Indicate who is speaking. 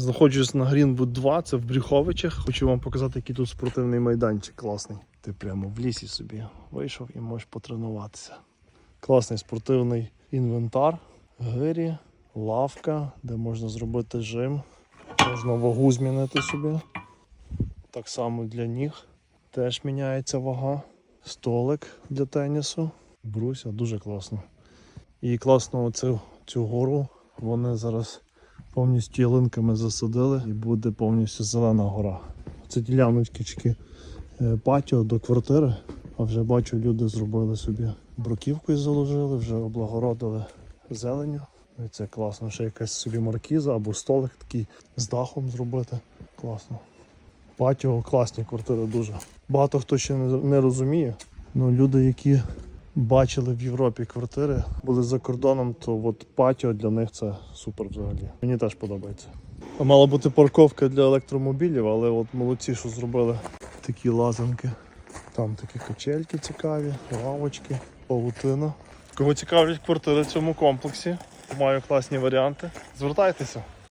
Speaker 1: Знаходжусь на Greenwood 2, це в Брюховичах. Хочу вам показати, який тут спортивний майданчик класний. Ти прямо в лісі собі вийшов і можеш потренуватися. Класний спортивний інвентар, гирі, лавка, де можна зробити жим. Можна вагу змінити собі. Так само для ніг. Теж міняється вага. Столик для тенісу. Бруся, дуже класно. І класно оцю цю гору. Вони зараз повністю ялинками засадили і буде повністю зелена гора. Це діляночки е, патіо до квартири. А вже бачу, люди зробили собі бруківку і заложили, вже облагородили зеленю. І це класно. Ще якась собі маркіза або столик такий з дахом зробити. Класно. Патіо класні квартири дуже. Багато хто ще не, розуміє. Ну, люди, які бачили в Європі квартири, були за кордоном, то от патіо для них це супер взагалі. Мені теж подобається. Мала бути парковка для електромобілів, але от молодці, що зробили такі лазанки. Там такі качельки цікаві, лавочки, павутина. Кого цікавлять квартири в цьому комплексі, маю класні варіанти. Звертайтеся.